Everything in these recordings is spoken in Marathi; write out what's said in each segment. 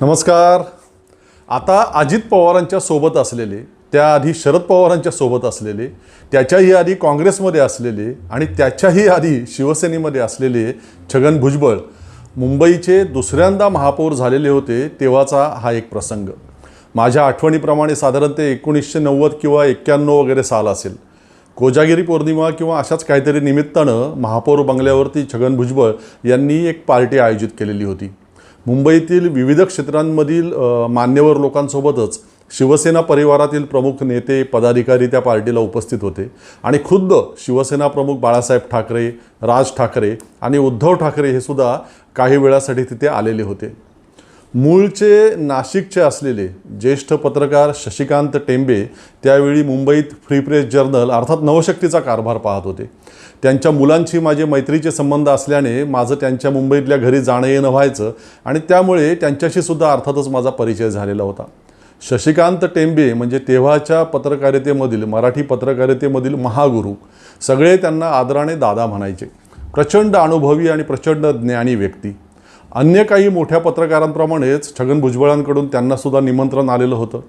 नमस्कार. आता अजित पवारांच्या सोबत असलेले त्याआधी शरद पवारांच्या सोबत असलेले त्याच्याही आधी काँग्रेसमध्ये असलेले आणि त्याच्याही आधी शिवसेनेमध्ये असलेले छगन भुजबळ मुंबईचे दुसऱ्यांदा महापौर झालेले होते तेव्हाचा हा एक प्रसंग. माझ्या आठवणीप्रमाणे साधारणतः एकोणीसशे नव्वद किंवा एक्क्याण्णव वगैरे साल असेल. कोजागिरी पौर्णिमा किंवा अशाच काहीतरी निमित्तानं महापौर बंगल्यावरती छगन भुजबळ यांनी एक पार्टी आयोजित केलेली होती. मुंबईतील विविध क्षेत्रांमधील मान्यवर लोकांसोबतच शिवसेना परिवारातील प्रमुख नेते पदाधिकारी त्या पार्टीला उपस्थित होते. आणि खुद्द शिवसेना प्रमुख बाळासाहेब ठाकरे राज ठाकरे आणि उद्धव ठाकरे हे सुद्धा काही वेळासाठी तिथे आलेले होते. मूळचे नाशिकचे असलेले ज्येष्ठ पत्रकार शशिकांत टेंबे त्यावेळी मुंबईत फ्री प्रेस जर्नल अर्थात नवशक्तीचा कारभार पाहत होते. त्यांच्या मुलांशी माझे मैत्रीचे संबंध असल्याने माझं त्यांच्या मुंबईतल्या घरी जाणं येणं व्हायचं आणि त्यामुळे त्यांच्याशी सुद्धा अर्थातच माझा परिचय झालेला होता. शशिकांत टेंबे म्हणजे तेव्हाच्या पत्रकारितेमधील मराठी पत्रकारितेमधील महागुरू. सगळे त्यांना आदराने दादा म्हणायचे. प्रचंड अनुभवी आणि प्रचंड ज्ञानी व्यक्ती. अन्य काही मोठ्या पत्रकारांप्रमाणेच छगन भुजबळांकडून त्यांनासुद्धा निमंत्रण आलेलं होतं.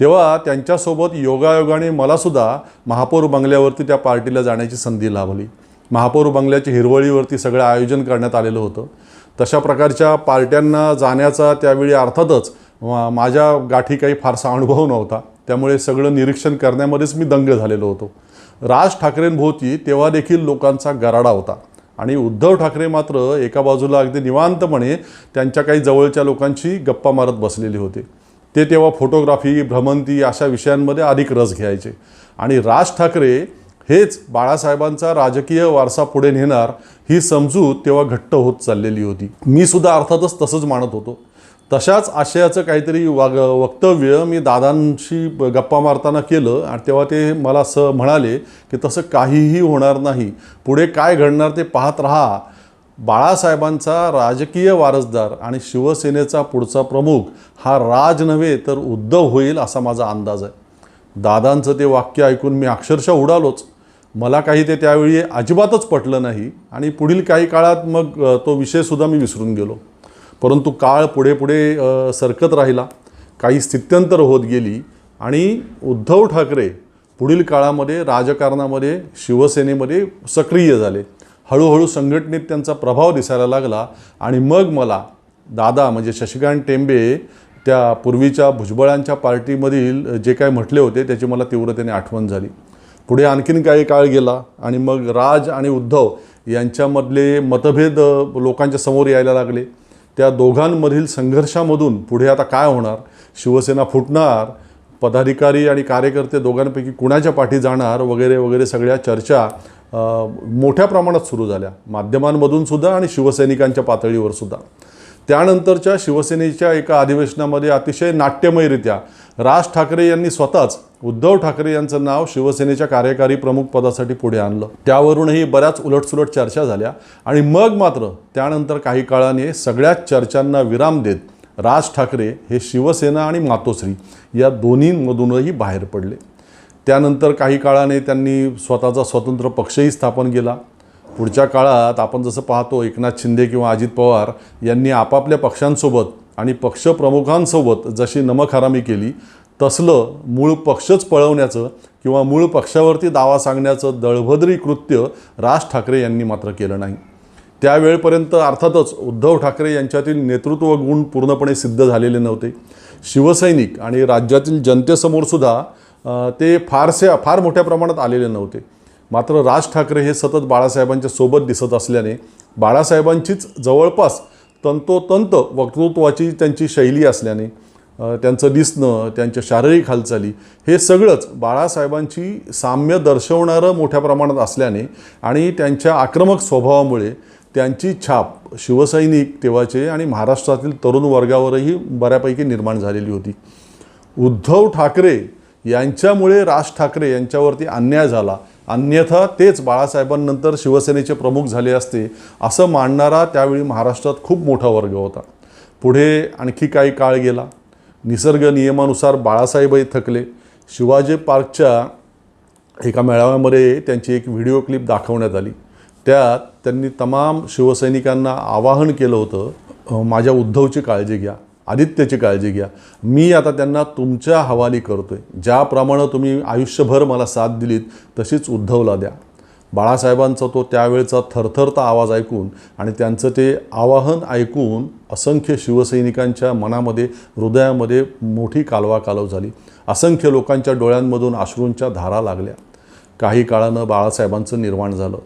तेव्हा त्यांच्यासोबत योगायोगाने मलासुद्धा महापौर बंगल्यावरती त्या पार्टीला जाण्याची संधी लाभली. महापौर बंगल्याच्या हिरवळीवरती सगळं आयोजन करण्यात आलेलं होतं. तशा प्रकारच्या पार्ट्यांना जाण्याचा त्यावेळी अर्थातच माझ्या गाठी काही फारसा अनुभव नव्हता. त्यामुळे सगळं निरीक्षण करण्यामध्येच मी दंग झालेलो होतो. राज ठाकरेंभोवती तेव्हा देखील लोकांचा गराडा होता. आणि उद्धव ठाकरे मात्र एका बाजूला अगदी निवांतपणे त्यांच्या काही जवळच्या लोकांशी गप्पा मारत बसलेले होते. ते तेव्हा फोटोग्राफी भ्रमंती अशा विषयांमध्ये अधिक रस घ्यायचे. आणि राज ठाकरे हेच बाळासाहेबांचा राजकीय वारसा पुढे नेणार ही समजूत तेव्हा घट्ट होत चाललेली होती. मी सुद्धा अर्थातच तसंच मानत होतो. तशाच आशयाचं काहीतरी वाग वक्तव्य मी दादांशी गप्पा मारताना केलं आणि तेव्हा ते मला असं म्हणाले की तसं काहीही होणार नाही. पुढे काय घडणार ते पाहत राहा. बाळासाहेबांचा राजकीय वारसदार आणि शिवसेनेचा पुढचा प्रमुख हा राज नव्हे तर उद्धव होईल असा माझा अंदाज आहे. दादांचं ते वाक्य ऐकून मी अक्षरशः उडालोच. मला काही ते त्यावेळी अजिबातच पटलं नाही आणि पुढील काही काळात मग तो विषयसुद्धा मी विसरून गेलो. परंतु काळ पुढे पुढे सरकत राहिला. काही स्थित्यंतर होत गेली आणि उद्धव ठाकरे पुढील काळामध्ये राजकारणामध्ये शिवसेनेमध्ये सक्रिय झाले. हळूहळू संघटनेत त्यांचा प्रभाव दिसायला लागला आणि मग मला दादा म्हणजे शशिकांत टेंबे त्या पूर्वीच्या भुजबळांच्या पार्टीमधील जे काय म्हटले होते त्याची मला तीव्रतेने आठवण झाली. पुढे आणखीन काही काळ गेला आणि मग राज आणि उद्धव यांच्यामधले मतभेद लोकांच्या समोर यायला लागले. त्या दोघांमधील संघर्षामधून पुढे आता काय होणार? शिवसेना फुटणार पदाधिकारी आणि कार्यकर्ते दोघांपैकी कुणाच्या पाठी जाणार? वगैरे वगैरे सगळ्या चर्चा मोठ्या प्रमाणात सुरू झाल्या. माध्यमांमधून सुद्धा आणि शिवसैनिकांच्या पातळीवर सुद्धा. त्यानंतरच्या शिवसेनेच्या एका अधिवेशनामध्ये अतिशय नाट्यमयरित्या राज ठाकरे यांनी स्वतःच उद्धव ठाकरे यांचं नाव शिवसेनेच्या कार्यकारी प्रमुख पदासाठी पुढे आणलं. त्यावरूनही बऱ्याच उलटसुलट चर्चा झाल्या आणि मग मात्र त्यानंतर काही काळाने सगळ्याच चर्चांना विराम देत राज ठाकरे हे शिवसेना आणि मातोश्री या दोन्हींमधूनही बाहेर पडले. त्यानंतर काही काळाने त्यांनी स्वतःचा स्वतंत्र पक्षही स्थापन केला. पुढच्या काळात आपण जसं पाहतो एकनाथ शिंदे किंवा अजित पवार यांनी आपापल्या पक्षांसोबत आणि पक्षप्रमुखांसोबत जशी नमखरामी केली तसलं मूळ पक्षच पळवण्याचं किंवा मूळ पक्षावरती दावा सांगण्याचं दळभद्री कृत्य राज ठाकरे यांनी मात्र केलं नाही. त्यावेळपर्यंत अर्थातच उद्धव ठाकरे यांच्यातील नेतृत्व गुण पूर्णपणे सिद्ध झालेले नव्हते. शिवसैनिक आणि राज्यातील जनतेसमोरसुद्धा ते फारसे फार मोठ्या प्रमाणात आलेले नव्हते. मात्र राज ठाकरे हे सतत बाळासाहेबांच्या सोबत दिसत असल्याने बाळासाहेबांचीच जवळपास तंतोतंत वक्तृत्वाची त्यांची शैली असल्याने त्यांचं दिसणं त्यांच्या शारीरिक हालचाली हे सगळंच बाळासाहेबांची साम्य दर्शवणारं मोठ्या प्रमाणात असल्याने आणि त्यांच्या आक्रमक स्वभावामुळे त्यांची छाप शिवसैनिक तेव्हाचे आणि महाराष्ट्रातील तरुण वर्गावरही बऱ्यापैकी निर्माण झालेली होती. उद्धव ठाकरे यांच्यामुळे राज ठाकरे यांच्यावरती अन्याय झाला. अन्यथा तेच बाळासाहेबांनंतर शिवसेनेचे प्रमुख झाले असते असं मांडणारा त्यावेळी महाराष्ट्रात खूप मोठा वर्ग होता. पुढे आणखी काही काळ गेला. निसर्ग नियमानुसार बाळासाहेबही थकले. शिवाजी पार्कच्या एका मेळाव्यामध्ये त्यांची एक व्हिडिओ क्लिप दाखवण्यात आली. त्यात त्यांनी तमाम शिवसैनिकांना आवाहन केलं होतं माझ्या उद्धवची काळजी घ्या. आदित्यची काळजी घ्या. मी आता त्यांना तुमच्या हवाली करतोय. ज्याप्रमाणे तुम्ही आयुष्यभर मला साथ दिलीत तशीच उद्धवला द्या. बाळासाहेबांचा तो त्यावेळचा थरथरता आवाज ऐकून आणि त्यांचं ते आवाहन ऐकून असंख्य शिवसैनिकांच्या मनामध्ये हृदयामध्ये मोठी कालवा कालव झाली. असंख्य लोकांच्या डोळ्यांमधून अश्रूंच्या धारा लागल्या. काही काळानं बाळासाहेबांचं निर्माण झालं.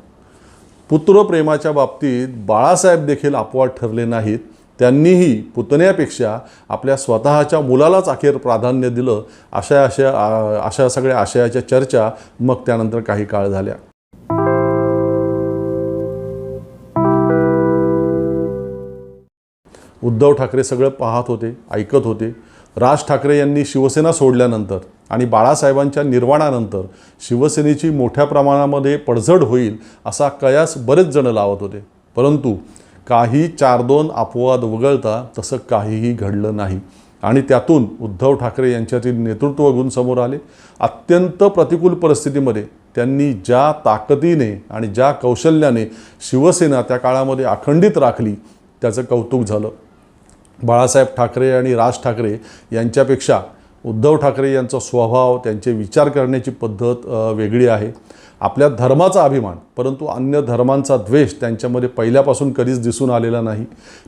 पुत्रप्रेमाच्या बाबतीत बाळासाहेब देखील अपवाद ठरले नाहीत. त्यांनीही पुतण्यापेक्षा आपल्या स्वतःच्या मुलालाच अखेर प्राधान्य दिलं अशा अशा अशा सगळ्या आशयाच्या चर्चा मग त्यानंतर काही काळ झाल्या. उद्धव ठाकरे सगळं पाहत होते ऐकत होते. राज ठाकरे यांनी शिवसेना सोडल्यानंतर आणि बाळासाहेबांच्या निर्वाणानंतर शिवसेनेची मोठ्या प्रमाणामध्ये पडझड होईल असा कयास बरेच जण लावत होते. परंतु काही चार दोन अपवाद वगळता तसं काहीही घडलं नाही. आणि त्यातून उद्धव ठाकरे यांच्यातील नेतृत्व गुण समोर आले. अत्यंत प्रतिकूल परिस्थितीमध्ये त्यांनी ज्या ताकदीने आणि ज्या कौशल्याने शिवसेना त्या काळामध्ये अखंडित राखली त्याचं कौतुक झालं. बाळासाहेब ठाकरे आणि राज ठाकरे यांच्यापेक्षा उद्धव ठाकरे यांचा स्वभाव त्यांचे विचार करण्याची पद्धत वेगळी आहे. आपल्या धर्माचा अभिमान परंतु अन्य धर्मांचा द्वेष त्यांच्यामध्ये पहिल्यापासून कधीच दिसून आलेला नाही.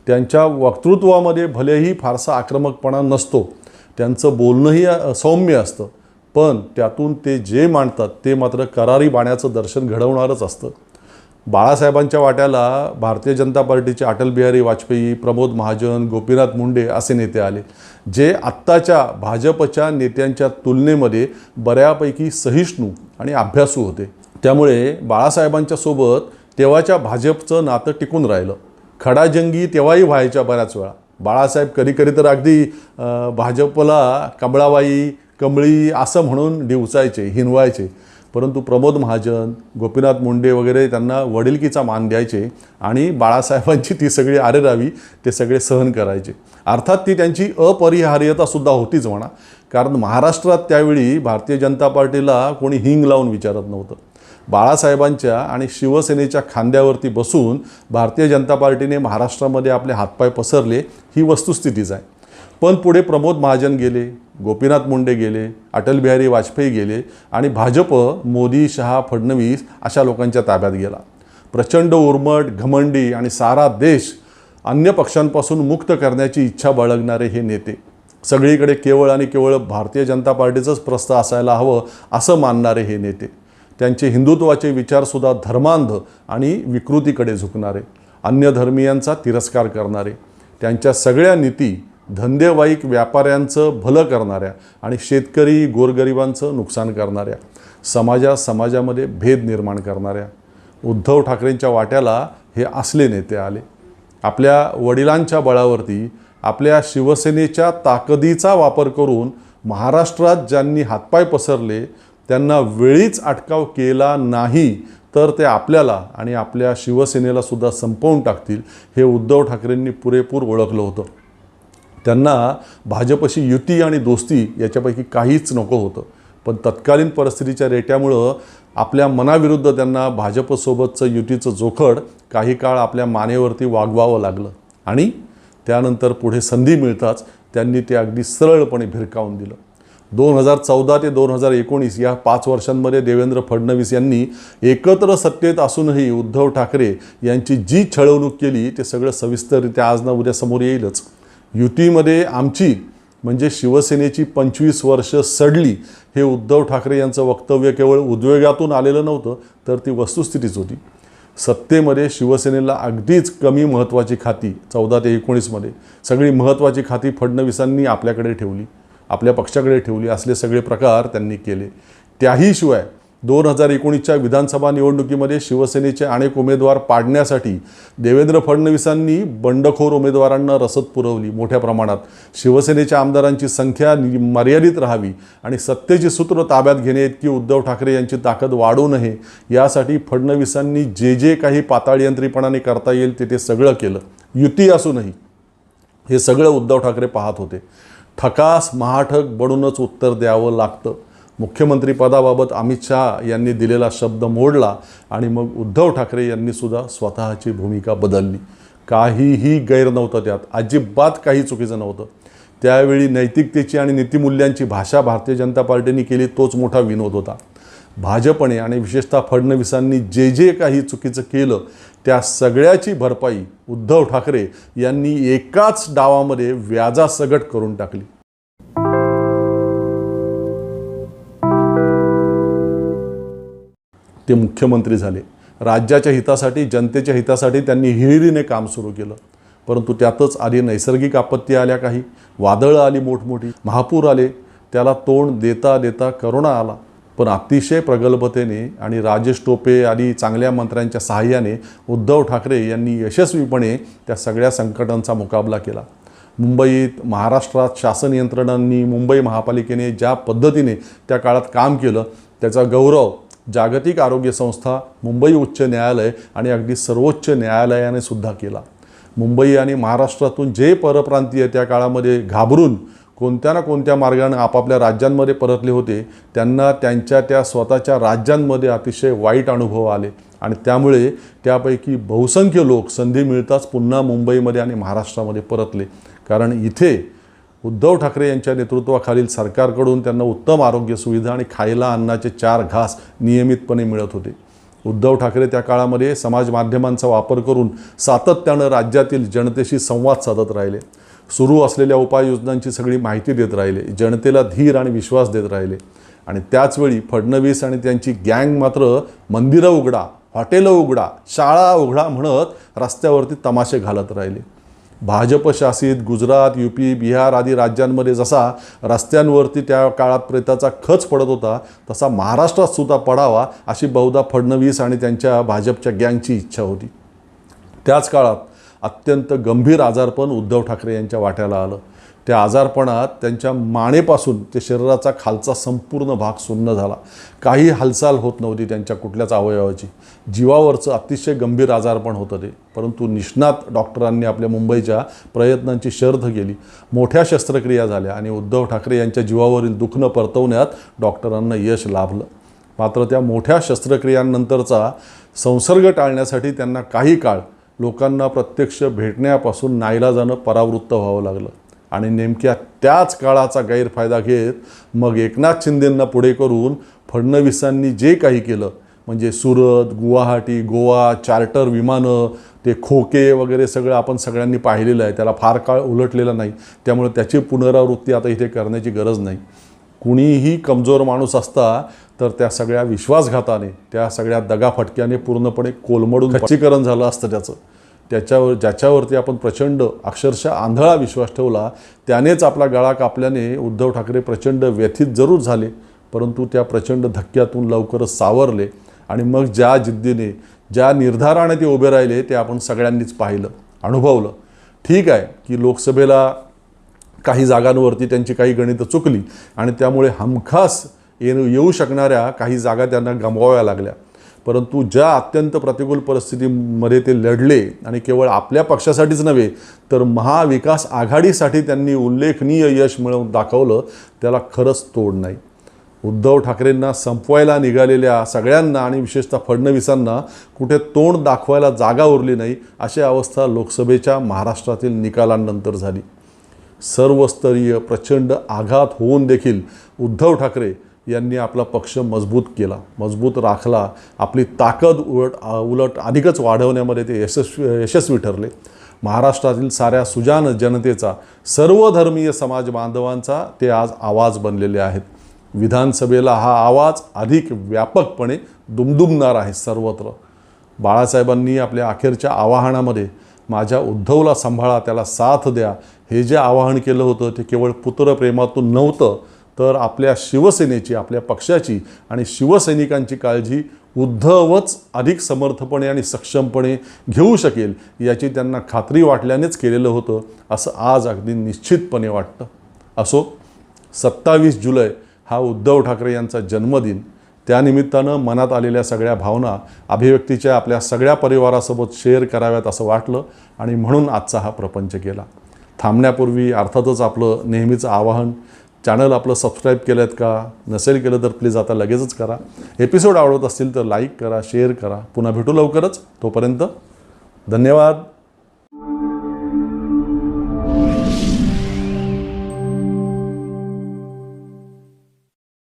त्यांच्या वक्तृत्वामध्ये भलेही फारसा आक्रमकपणा नसतो त्यांचं बोलणंही सौम्य असतं पण त्यातून ते जे मांडतात ते मात्र करारी बाण्याचं दर्शन घडवणारच असतं. बाळासाहेबांच्या वाट्याला भारतीय जनता पार्टीचे अटल बिहारी वाजपेयी प्रमोद महाजन गोपीनाथ मुंडे असे नेते आले जे आत्ताच्या भाजपच्या नेत्यांच्या तुलनेमध्ये बऱ्यापैकी सहिष्णू आणि अभ्यासू होते. त्यामुळे बाळासाहेबांच्या सोबत तेव्हाच्या भाजपचं नातं टिकून राहिलं. खडाजंगी तेव्हाही व्हायच्या बऱ्याच वेळा. बाळासाहेब कधी कधी तर अगदी भाजपला कमळाबाई कमळी असं म्हणून डिवचायचे हिनवायचे. परंतु प्रमोद महाजन गोपीनाथ मुंडे वगैरे त्यांना वडिलकीचा मान द्यायचे आणि बाळासाहेबांची ती सगळी आरेरावी ते सगळे सहन करायचे. अर्थात ती त्यांची अपरिहार्यतासुद्धा होतीच म्हणा. कारण महाराष्ट्रात त्यावेळी भारतीय जनता पार्टीला कोणी हिंग लावून विचारत नव्हतं. बाळासाहेबांच्या आणि शिवसेनेच्या खांद्यावरती बसून भारतीय जनता पार्टीने महाराष्ट्रामध्ये आपले हातपाय पसरले ही वस्तुस्थितीच आहे. पण पुढे प्रमोद महाजन गेले गोपीनाथ मुंडे गेले अटल बिहारी वाजपेयी गेले आणि भाजप मोदी शहा फडणवीस अशा लोकांच्या ताब्यात गेला. प्रचंड उर्मट घमंडी आणि सारा देश अन्य पक्षांपासून मुक्त करण्याची इच्छा बाळगणारे हे नेते. सगळीकडे केवळ आणि केवळ भारतीय जनता पार्टीचंच प्रस्थ असायला हवं असं मानणारे हे नेते. त्यांचे हिंदुत्वाचे विचारसुद्धा धर्मांध आणि विकृतीकडे झुकणारे अन्य धर्मीयांचा तिरस्कार करणारे त्यांच्या सगळ्या नीती धंदेवाईक व्यापाऱ्यांचं भलं करणाऱ्या आणि शेतकरी गोरगरिबांचं नुकसान करणाऱ्या समाजा समाजामध्ये भेद निर्माण करणाऱ्या उद्धव ठाकरेंच्या वाट्याला हे असले नेते आले. आपल्या वडिलांच्या बळावरती आपल्या शिवसेनेच्या ताकदीचा वापर करून महाराष्ट्रात ज्यांनी हातपाय पसरले त्यांना वेळीच अटकाव केला नाही तर ते आपल्याला आणि आपल्या शिवसेनेला सुद्धा संपवून टाकतील हे उद्धव ठाकरेंनी पुरेपूर ओळखलं होतं. त्यांना भाजपशी युती आणि दोस्ती याच्यापैकी काहीच नको होतं. पण तत्कालीन परिस्थितीच्या रेट्यामुळं आपल्या मनाविरुद्ध त्यांना भाजपसोबतचं युतीचं जोखड काही काळ आपल्या मानेवरती वागवावं लागलं. आणि त्यानंतर पुढे संधी मिळताच त्यांनी ते अगदी सरळपणे भिरकावून दिलं. दोन हजार चौदा ते दोन हजार एकोणीस या पाच वर्षांमध्ये देवेंद्र फडणवीस यांनी एकत्र सत्तेत असूनही उद्धव ठाकरे यांची जी छळवणूक केली ते सगळं सविस्तररित्या आज ना उद्या समोर येईलच. युतीमध्ये आमची म्हणजे शिवसेनेची पंचवीस वर्ष सडली हे उद्धव ठाकरे यांचं वक्तव्य केवळ उद्वेगातून आलेलं नव्हतं तर ती वस्तुस्थितीच होती. सत्तेमध्ये शिवसेनेला अगदीच कमी महत्त्वाची खाती चौदा ते एकोणीसमध्ये सगळी महत्त्वाची खाती फडणवीसांनी आपल्याकडे ठेवली. आपल्या पक्षाकडे ठेवली असले सगळे प्रकार त्यांनी केले. त्याही शिवाय दोन हजार एकोणीसच्या विधानसभा निवडणुकीमध्ये शिवसेनेचे अनेक उमेदवार पाडण्यासाठी देवेंद्र फडणवीसांनी बंडखोर उमेदवारांना रसद पुरवली मोठ्या प्रमाणात. शिवसेनेच्या आमदारांची संख्या मर्यादित राहावी आणि सत्तेची सूत्र ताब्यात घेणे इतकी उद्धव ठाकरे यांची ताकद वाढू नये यासाठी फडणवीसांनी जे जे काही पाताळयंत्रीपणाने करता येईल ते ते सगळं केलं. युती असूनही हे सगळं उद्धव ठाकरे पाहत होते. ठकास महाठक बनूनच उत्तर द्यावं लागतं. मुख्यमंत्रीपदाबाबत अमित शहा यांनी दिलेला शब्द मोडला आणि मग उद्धव ठाकरे यांनीसुद्धा स्वतःची भूमिका बदलली. काहीही गैर नव्हतं त्यात. अजिबात काही चुकीचं नव्हतं. त्यावेळी नैतिकतेची आणि नीतिमूल्यांची भाषा भारतीय जनता पार्टीने केली तोच मोठा विनोद होता. भाजपने आणि विशेषतः फडणवीसांनी जे जे काही चुकीचं केलं त्या सगळ्याची भरपाई उद्धव ठाकरे यांनी एकाच डावामध्ये व्याजासगट करून टाकली. ते मुख्यमंत्री झाले. राज्याच्या हितासाठी जनतेच्या हितासाठी त्यांनी हिरिरीने काम सुरू केलं. परंतु त्यातच आधी नैसर्गिक आपत्ती आल्या काही. वादळं आली मोठमोठी. महापूर आले. त्याला तोंड देता देता करोना आला. पण अतिशय प्रगल्भतेने आणि राजेश टोपे आणि चांगल्या मंत्र्यांच्या सहाय्याने उद्धव ठाकरे यांनी यशस्वीपणे त्या सगळ्या संकटांचा मुकाबला केला. मुंबईत महाराष्ट्रात शासन यंत्रणांनी मुंबई महापालिकेने ज्या पद्धतीने त्या काळात काम केलं त्याचा गौरव जागतिक आरोग्य संस्था मुंबई उच्च न्यायालय आणि अगदी सर्वोच्च न्यायालयाने सुद्धा केला. मुंबई आणि महाराष्ट्रातून जे परप्रांतीय त्या काळामध्ये घाबरून कोणत्या ना कोणत्या मार्गाने आपापल्या राज्यांमध्ये परतले होते त्यांना त्यांच्या त्या स्वतःच्या राज्यांमध्ये अतिशय वाईट अनुभव आले. आणि त्यामुळे त्यापैकी बहुसंख्य लोक संधी मिळताच पुन्हा मुंबईमध्ये आणि महाराष्ट्रामध्ये परतले. कारण इथे उद्धव ठाकरे यांच्या नेतृत्वाखालील सरकारकडून त्यांना उत्तम आरोग्य सुविधा आणि खायला अन्नाचे चार घास नियमितपणे मिळत होते. उद्धव ठाकरे त्या काळामध्ये समाज माध्यमांचा वापर करून सातत्यानं राज्यातील जनतेशी संवाद साधत राहिले. सुरू असलेल्या उपाययोजनांची सगळी माहिती देत राहिले जनतेला धीर आणि विश्वास देत राहिले. आणि त्याचवेळी फडणवीस आणि त्यांची गँग मात्र मंदिरं उघडा हॉटेलं उघडा शाळा उघडा म्हणत रस्त्यावरती तमाशे घालत राहिले. भाजप शासित गुजरात यू पी बिहार आदी राज्यांमध्ये जसा रस्त्यांवरती त्या काळात प्रेताचा खच पडत होता तसा महाराष्ट्रात सुद्धा पडावा अशी बहुधा फडणवीस आणि त्यांच्या भाजपच्या गँगची इच्छा होती. त्याच काळात अत्यंत गंभीर आजारपण उद्धव ठाकरे यांच्या वाट्याला आलं. त्या आजारपणात त्यांच्या मानेपासून ते शरीराचा खालचा संपूर्ण भाग सुन्न झाला. काही हालचाल होत नव्हती त्यांच्या कुठल्याच अवयवाची. जीवावरचं अतिशय गंभीर आजारपण होतं ते. परंतु निष्णात डॉक्टरांनी आपल्या मुंबईच्या प्रयत्नांची शर्थ केली. मोठ्या शस्त्रक्रिया झाल्या आणि उद्धव ठाकरे यांच्या जीवावरील दुखणं परतवण्यात डॉक्टरांना यश लाभलं. मात्र त्या मोठ्या शस्त्रक्रियांनंतरचा संसर्ग टाळण्यासाठी त्यांना काही काळ लोकांना प्रत्यक्ष भेटण्यापासून नाईलाजानं परावृत्त व्हावं लागलं. आणि नेमक्या त्याच काळाचा गैरफायदा घेत मग एकनाथ शिंदेंना पुढे करून फडणवीसांनी जे काही केलं म्हणजे सुरत गुवाहाटी गोवा चार्टर विमानं ते खोके वगैरे सगळं आपण सगळ्यांनी पाहिलेलं आहे. त्याला फार काळ उलटलेला नाही. त्यामुळे त्याची पुनरावृत्ती आता इथे करण्याची गरज नाही. कुणीही कमजोर माणूस असता तर त्या सगळ्या विश्वासघाताने त्या सगळ्या दगाफटक्याने पूर्णपणे कोलमडून खच्चीकरण झालं असतं त्याचं. त्याच्यावर ज्याच्यावरती आपण प्रचंड अक्षरशः आंधळा विश्वास ठेवला त्यानेच आपला गळा कापल्याने उद्धव ठाकरे प्रचंड व्यथित जरूर झाले परंतु त्या प्रचंड धक्क्यातून लवकरच सावरले आणि मग ज्या जिद्दीने ज्या निर्धाराने ते उभे राहिले ते आपण सगळ्यांनीच पाहिलं अनुभवलं. ठीक आहे की लोकसभेला काही जागांवरती त्यांची काही गणितं चुकली आणि त्यामुळे हमखास येऊ येऊ शकणाऱ्या काही जागा त्यांना गमवाव्या लागल्या. परंतु ज्या अत्यंत प्रतिकूल परिस्थितीमध्ये ते लढले आणि केवळ आपल्या पक्षासाठीच नव्हे तर महाविकास आघाडीसाठी त्यांनी उल्लेखनीय यश मिळवून दाखवलं त्याला खरंच तोड नाही. उद्धव ठाकरेंना संपवायला निघालेल्या सगळ्यांना आणि विशेषतः फडणवीसांना कुठे तोंड दाखवायला जागा उरली नाही अशी अवस्था लोकसभेच्या महाराष्ट्रातील निकालांनंतर झाली. सर्वस्तरीय प्रचंड आघात होऊन देखील उद्धव ठाकरे यांनी आपला पक्ष मजबूत केला मजबूत राखला. आपली ताकद उलट उलट अधिकच वाढवण्यामध्ये ते यशस्वी यशस्वी ठरले. महाराष्ट्रातील साऱ्या सुजान जनतेचा सर्वधर्मीय समाज बांधवांचा ते आज आवाज बनलेले आहेत. विधानसभेला हा आवाज अधिक व्यापकपणे दुमदुमणार आहे सर्वत्र. बाळासाहेबांनी आपल्या अखेरच्या आवाहनामध्ये माझ्या उद्धवला सांभाळा त्याला साथ द्या. हे जे आवाहन केलं होतं ते केवळ पुत्रप्रेमातून नव्हतं तर आपल्या शिवसेनेची आपल्या पक्षाची आणि शिवसैनिकांची काळजी उद्धवच अधिक समर्थपणे आणि सक्षमपणे घेऊ शकेल याची त्यांना खात्री वाटल्यानेच केलेलं होतं असं आज अगदी निश्चितपणे वाटतं. असो सत्तावीस जुलै हा उद्धव ठाकरे यांचा जन्मदिन. त्यानिमित्तानं मनात आलेल्या सगळ्या भावना अभिव्यक्तीच्या आपल्या सगळ्या परिवारासोबत शेअर कराव्यात असं वाटलं आणि म्हणून आजचा हा प्रपंच केला. थांबण्यापूर्वी अर्थातच आपलं नेहमीचं आवाहन चॅनल आपलं सबस्क्राईब केलं आहेत का? नसेल केलं तर प्लीज आता लगेचच करा. एपिसोड आवडत असतील तर लाईक करा शेअर करा. पुन्हा भेटू लवकरच. तोपर्यंत धन्यवाद.